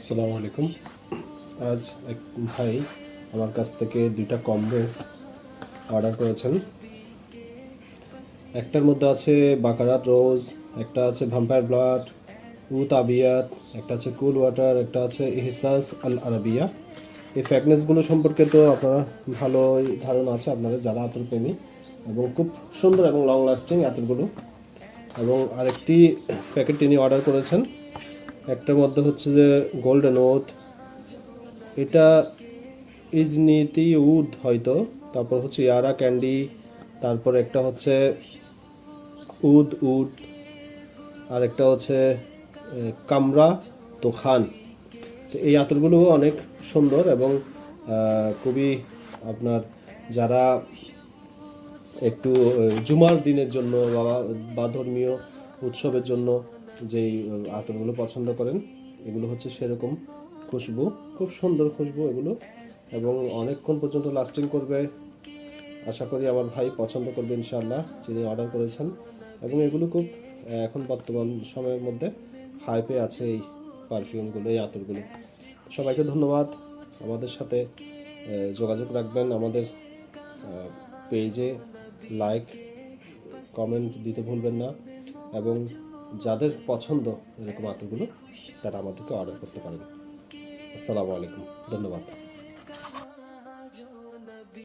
আসসালামু আলাইকুম। আজ এক ভাই আমার কাছ থেকে দুইটা কম্বো অর্ডার করেছেন। একটার মধ্যে আছে বাকারাত রোজ, একটা আছে ভাম্পায়ার ব্লাড, উত আবিয়াত, একটা আছে কুল ওয়াটার, একটা আছে ইহসাস আল আরাবিয়া। এই ফ্যাগনেসগুলো সম্পর্কে তো আপনারা ভালোই ধারণা আছে আপনাদের যারা আতর প্রেমী এবং খুব সুন্দর এবং লং লাস্টিং আতরগুলো। এবং আরেকটি প্যাকেট তিনি অর্ডার করেছেন। একটার মধ্যে হচ্ছে যে গোল্ডেন ওথ এটা ইজনিতি উড হয়তো, তারপর হচ্ছে ইয়ারা ক্যান্ডি তারপর একটা হচ্ছে উদ উড, আর একটা হচ্ছে কামরা তোখান। তো এই আতরগুলো অনেক সুন্দর এবং খুবই আপনার যারা একটু জুমার দিনের জন্য বা ধর্মীয় উৎসবের জন্য যেই আতরগুলো পছন্দ করেন, এগুলো হচ্ছে সেরকম খুশবু, খুব সুন্দর খুশবু এগুলো। এবং অনেকক্ষণ পর্যন্ত লাস্টিং করবে, আশা করি আমার ভাই পছন্দ করবে ইনশাআল্লাহ, যিনি অর্ডার করেছেন। এবং এগুলো খুব এখন বর্তমান সময়ের মধ্যে হাইপে আছে এই পারফিউমগুলো এই আতরগুলো। সবাইকে ধন্যবাদ। আমাদের সাথে যোগাযোগ রাখবেন। আমাদের পেজে লাইক কমেন্ট দিতে ভুলবেন না। এবং যাদের পছন্দ এরকম আতরগুলো তারা আমাদেরকে অর্ডার করতে পারেন। আসসালামু আলাইকুম। ধন্যবাদ।